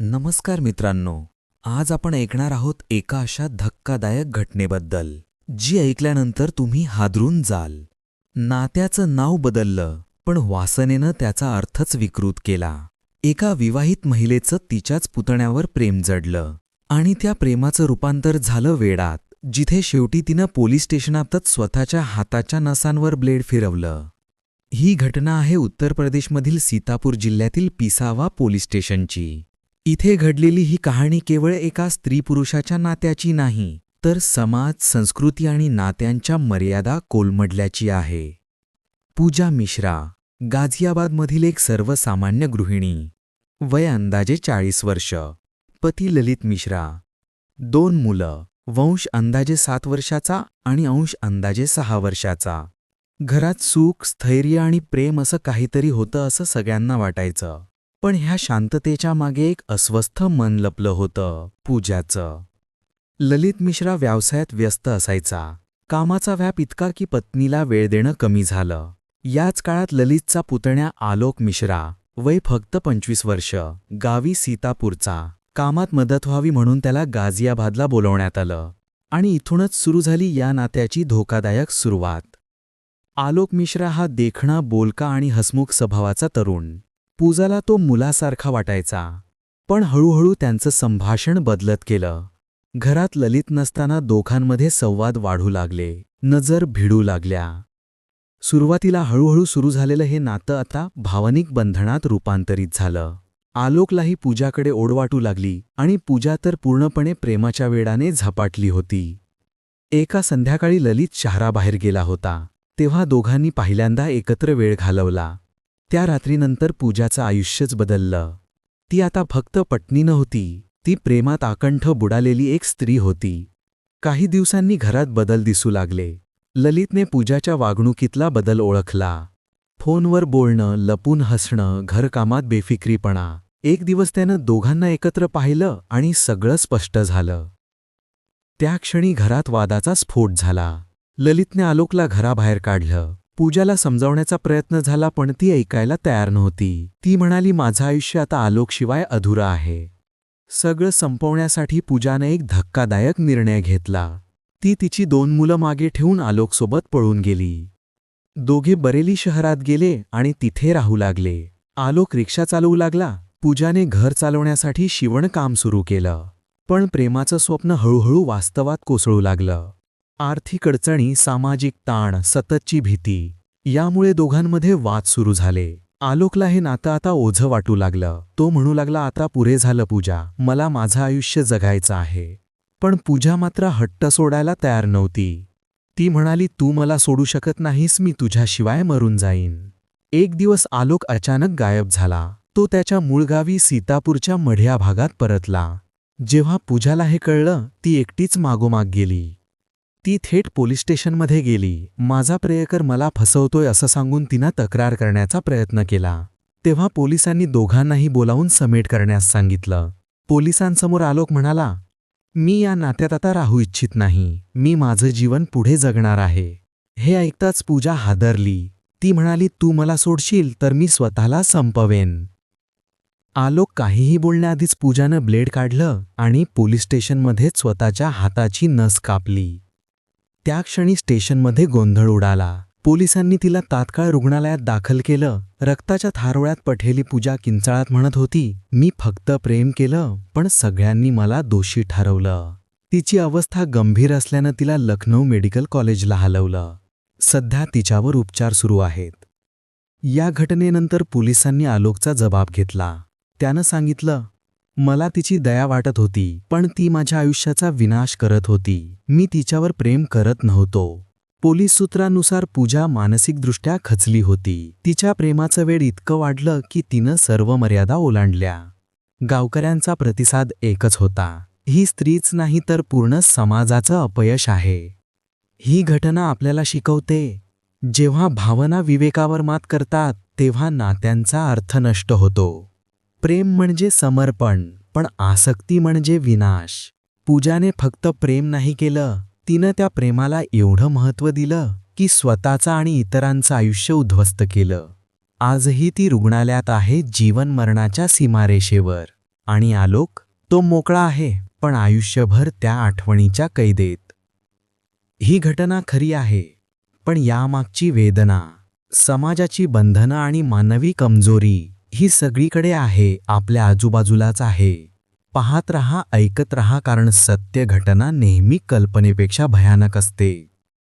नमस्कार मित्रांनो आज आपण ऐकणार आहोत एका अशा धक्कादायक घटनेबद्दल जी ऐकल्यानंतर तुम्ही हादरून जाल. नात्याचं नाव बदललं पण वासनेनं त्याचा अर्थच विकृत केला. एका विवाहित महिलेचं तिच्याच पुतण्यावर प्रेम जडलं आणि त्या प्रेमाचं रूपांतर झालं वेडात जिथे शेवटी तिनं पोलीस स्टेशनातच स्वतःच्या हाताच्या नसांवर ब्लेड फिरवलं. ही घटना आहे उत्तर प्रदेशमधील सीतापूर जिल्ह्यातील पिसावा पोलीस स्टेशनची. इथे घडलेली ही कहाणी केवळ एका स्त्री पुरुषाच्या नात्याची नाही तर समाज संस्कृती आणि नात्यांच्या मर्यादा कोलमडल्याची आहे. पूजा मिश्रा गाझियाबादमधील एक सर्वसामान्य गृहिणी वय अंदाजे चाळीस वर्ष पती ललित मिश्रा दोन मुलं वंश अंदाजे सात वर्षाचा आणि अंश अंदाजे सहा वर्षाचा. घरात सुख स्थैर्य आणि प्रेम असं काहीतरी होतं असं सगळ्यांना वाटायचं. पण ह्या शांततेच्या मागे एक अस्वस्थ मन लपलं होतं पूजाचं. ललित मिश्रा व्यवसायात व्यस्त असायचा. कामाचा व्याप इतका की पत्नीला वेळ देणं कमी झालं. याच काळात ललितचा पुतण्या आलोक मिश्रा वय फक्त पंचवीस वर्ष गावी सीतापूरचा. कामात मदत व्हावी म्हणून त्याला गाझियाबादला बोलवण्यात आलं. आणि इथूनच सुरू झाली या नात्याची धोकादायक सुरुवात. आलोक मिश्रा हा देखणा बोलका आणि हसमुख स्वभावाचा तरुण. पूजाला तो मुलासारखा वाटायचा. पण हळूहळू त्यांचं संभाषण बदलत केलं घरात ललित नसताना दोघांमध्ये संवाद वाढू लागले. नजर भिडू लागल्या. सुरुवातीला हळूहळू सुरू झालेलं हे नातं आता भावनिक बंधनात रूपांतरित झालं. आलोकलाही पूजाकडे ओढ वाटू लागली आणि पूजा तर पूर्णपणे प्रेमाच्या वेडाने झपाटली होती. एका संध्याकाळी ललित शहराबाहेर गेला होता. तेव्हा दोघांनी पहिल्यांदा एकत्र वेळ घालवला. त्या रात्रीनंतर पूजाचं आयुष्यच बदललं. ती आता फक्त पत्नी नव्हती ती प्रेमात आकंठ बुडालेली एक स्त्री होती. काही दिवसांनी घरात बदल दिसू लागले. ललितने पूजाच्या वागणुकीतला बदल ओळखला. फोनवर बोलणं लपून हसणं घरकामात बेफिक्रीपणा. एक दिवस त्यानं दोघांना एकत्र पाहिलं आणि सगळं स्पष्ट झालं. त्या क्षणी घरात वादाचा स्फोट झाला. ललितने आलोकला घराबाहेर काढलं. पूजाला समजावण्याचा प्रयत्न झाला पण ती ऐकायला तयार नव्हती. ती म्हणाली माझं आयुष्य आता आलोकशिवाय अधुरा आहे. सगळं संपवण्यासाठी पूजाने एक धक्कादायक निर्णय घेतला. ती तिची दोन मुलं मागे ठेवून आलोकसोबत पळून गेली. दोघे बरेली शहरात गेले आणि तिथे राहू लागले. आलोक रिक्षा चालवू लागला. पूजाने घर चालवण्यासाठी शिवणकाम सुरू केलं. पण प्रेमाचं स्वप्न हळूहळू वास्तवात कोसळू लागलं. आर्थिक अडचणी सामाजिक ताण सततची भीती यामुळे दोघांमध्ये वाद सुरू झाले. आलोकला हे नातं आता ओझं वाटू लागलं. तो म्हणू लागला आता पुरे झालं पूजा. मला माझं आयुष्य जगायचं आहे. पण पूजा मात्र हट्ट सोडायला तयार नव्हती. ती म्हणाली तू मला सोडू शकत नाहीस मी तुझ्याशिवाय मरून जाईन. एक दिवस आलोक अचानक गायब झाला. तो त्याच्या मूळ गावी सीतापूरच्या मढ्या भागात परतला. जेव्हा पूजाला हे कळलं ती एकटीच मागोमाग गेली. ती थेट पोलीस स्टेशनमध्ये गेली. माझा प्रेयकर मला फसवतोय असं सांगून तिनं तक्रार करण्याचा प्रयत्न केला. तेव्हा पोलिसांनी दोघांनाही बोलावून समेट करण्यास सांगितलं. पोलिसांसमोर आलोक म्हणाला मी या नात्यात आता राहू इच्छित नाही. मी माझं जीवन पुढे जगणार आहे. हे ऐकताच पूजा हादरली. ती म्हणाली तू मला सोडशील तर मी स्वतःला संपवेन. आलोक काहीही बोलण्याआधीच पूजानं ब्लेड काढलं आणि पोलीस स्टेशनमध्येच स्वतःच्या हाताची नस कापली. त्या क्षणी स्टेशनमध्ये गोंधळ उडाला. पोलिसांनी तिला तात्काळ रुग्णालयात दाखल केलं. रक्ताच्या थारोळ्यात पठेली पूजा किंचाळात म्हणत होती मी फक्त प्रेम केलं पण सगळ्यांनी मला दोषी ठरवलं. तिची अवस्था गंभीर असल्यानं तिला लखनौ मेडिकल कॉलेजला हलवलं. सध्या तिच्यावर उपचार सुरू आहेत. या घटनेनंतर पोलिसांनी आलोकचा जबाब घेतला. त्यानं सांगितलं मला तिची दया वाटत होती पण ती माझ्या आयुष्याचा विनाश करत होती. मी तिच्यावर प्रेम करत नव्हतो. पोलीस सूत्रानुसार पूजा मानसिकदृष्ट्या खचली होती. तिच्या प्रेमाचं वेळ इतकं वाढलं की तिनं सर्व मर्यादा ओलांडल्या. गावकऱ्यांचा प्रतिसाद एकच होता. ही स्त्रीच नाही तर पूर्ण समाजाचं अपयश आहे. ही घटना आपल्याला शिकवते. जेव्हा भावना विवेकावर मात करतात तेव्हा नात्यांचा अर्थ नष्ट होतो. प्रेम म्हणजे समर्पण पण आसक्ती म्हणजे विनाश. पूजाने फक्त प्रेम नाही केलं तिनं त्या प्रेमाला एवढं महत्त्व दिलं की स्वतःचं आणि इतरांचं आयुष्य उद्ध्वस्त केलं. आजही ती रुग्णालयात आहे जीवन मरणाच्या सीमारेषेवर. आणि आलोक तो मोकळा आहे पण आयुष्यभर त्या आठवणीच्या कैदेत. ही घटना खरी आहे पण यामागची वेदना समाजाची बंधनं आणि मानवी कमजोरी ही सगळीकडे आहे आपल्या आजूबाजूलाच आहे. पाहत रहा ऐकत रहा कारण सत्य घटना नेहमी कल्पनेपेक्षा भयानक असते.